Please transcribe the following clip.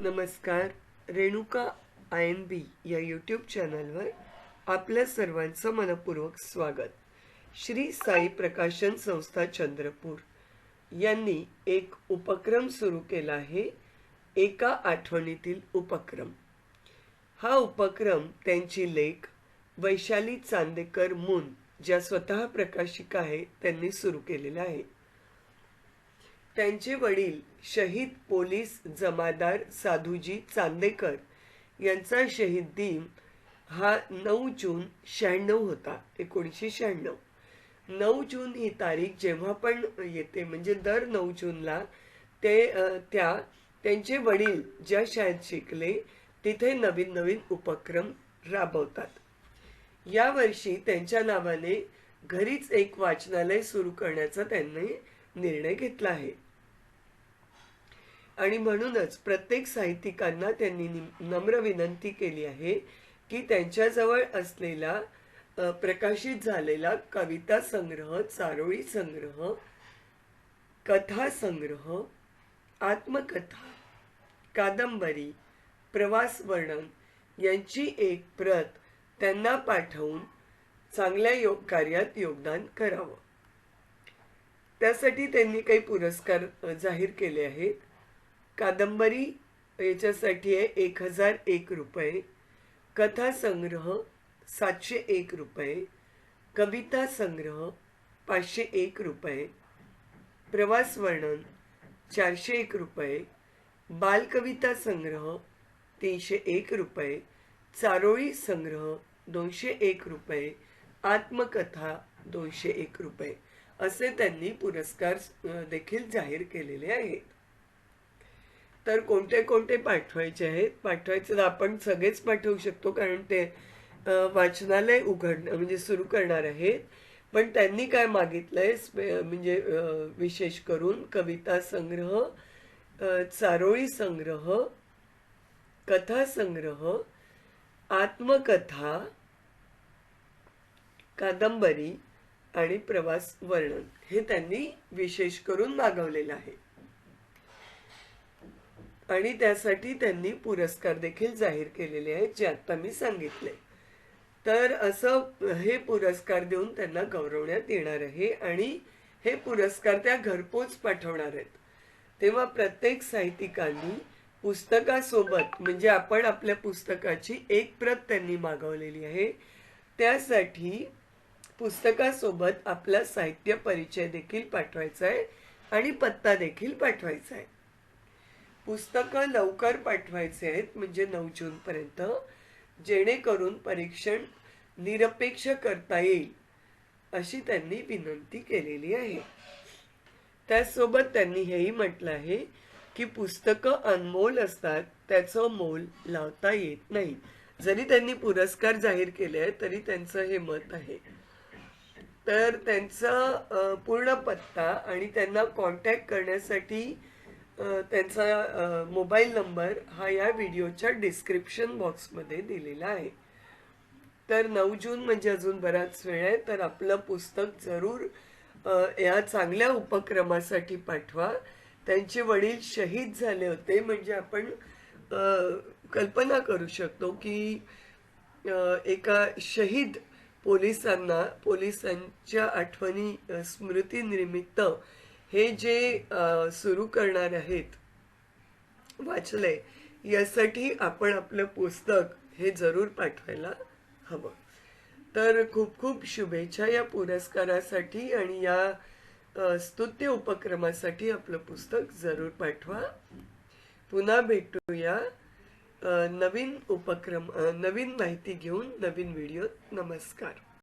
नमस्कार Renuka I N बी या YouTube चॅनलवर आपल्या सर्वांचं मनपूर्वक स्वागत. श्री साई प्रकाशन संस्था चंद्रपूर यांनी एक उपक्रम सुरू केला आहे एका आठवणीतील उपक्रम. हा उपक्रम त्यांची लेख वैशाली चांदेकर मुन ज्या स्वतः प्रकाशिका आहे त्यांनी सुरू केलेला आहे. त्यांचे वडील शहीद पोलीस जमादार साधूजी चांदेकर यांचा शहीद दिन हा नऊ जून शहाण्णव होता एकोणीसशे शहाण्णव. नऊ जून ही तारीख जेव्हा पण येते म्हणजे दर नऊ जूनला ते त्या त्यांचे वडील ज्या शाळेत शिकले तिथे नवीन नवीन उपक्रम राबवतात. यावर्षी त्यांच्या नावाने घरीच एक वाचनालय सुरू करण्याचा त्यांनी निर्णय घेतला आहे. आणि म्हणूनच प्रत्येक साहित्यिकांना त्यांनी नम्र विनंती केली आहे की त्यांच्याजवळ असलेला प्रकाशित झालेला कविता संग्रह चारोळी संग्रह कथा संग्रह आत्मकथा कादंबरी प्रवास वर्णन यांची एक प्रत त्यांना पाठवून चांगल्या योग कार्यात योगदान करावं. त्यासाठी त्यांनी काही पुरस्कार जाहीर केले आहेत. कादंबरी याच्यासाठी आहे एक हजार एक रुपये कथा संग्रह सातशे एक रुपये कविता संग्रह पाचशे एक रुपये प्रवास वर्णन चारशे एक रुपये बालकविता संग्रह तीनशे एक रुपये चारोळी संग्रह दोनशे एक रुपये आत्मकथा दोनशे एक रुपये असे त्यांनी पुरस्कार देखील जाहीर केलेले आहेत. तर कोणते कोणते पाठवायचे आहेत? पाठवायचे तर आपण सगळेच पाठवू शकतो कारण ते वाचनालय उघडणं म्हणजे सुरू करणार आहेत. पण त्यांनी काय मागितलंय? म्हणजे विशेष करून कविता संग्रह चारोळी संग्रह कथा संग्रह आत्मकथा कादंबरी आणि प्रवास वर्णन हे त्यांनी विशेष करून मागवलेलं आहे. आणि त्यासाठी त्यांनी पुरस्कार देखील जाहीर केलेले आहेत जे आता मी सांगितले. तर असं हे पुरस्कार देऊन त्यांना गौरवण्यात येणार आहे आणि हे पुरस्कार त्या घरपोच पाठवणार आहेत. तेव्हा प्रत्येक साहित्यिकांनी पुस्तकासोबत म्हणजे आपण आपल्या पुस्तकाची एक प्रत त्यांनी मागवलेली आहे त्यासाठी पुस्तकासोबत आपला साहित्य परिचय देखील पाठवायचा आहे आणि पत्ता देखील पाठवायचा आहे. पुस्तकं लवकर पाठवायचे आहेत म्हणजे नऊ जूनपर्यंत जेणेकरून परीक्षण निरपेक्ष करता येईल अशी त्यांनी विनंती केलेली आहे. त्याचसोबत त्यांनी हेही म्हटलं आहे की पुस्तकं अनमोल असतात त्याचं मोल लावता येत नाही. जरी त्यांनी पुरस्कार जाहीर केले आहे तरी त्यांचं हे मत आहे. तर त्यांचा पूर्ण पत्ता आणि त्यांना कॉन्टॅक्ट करण्यासाठी त्यांचा मोबाईल नंबर हा या व्हिडिओच्या डिस्क्रिप्शन बॉक्समध्ये दिलेला आहे. तर नऊ जून म्हणजे अजून बराच वेळ आहे तर आपलं पुस्तक जरूर या चांगल्या उपक्रमासाठी पाठवा. त्यांचे वडील शहीद झाले होते म्हणजे आपण कल्पना करू शकतो की एका शहीद पोलिसांना पोलिसांच्या आठवणी स्मृतीनिमित्त हे जे सुरू करणार आहेत वाचलंय यासाठी आपण आपलं पुस्तक हे जरूर पाठवायला हवं. तर खूप खूप शुभेच्छा या पुरस्कारासाठी आणि या स्तुत्य उपक्रमासाठी आपलं पुस्तक जरूर पाठवा. पुन्हा भेटूया नवीन उपक्रम नवीन माहिती घेऊन नवीन व्हिडिओ नमस्कार.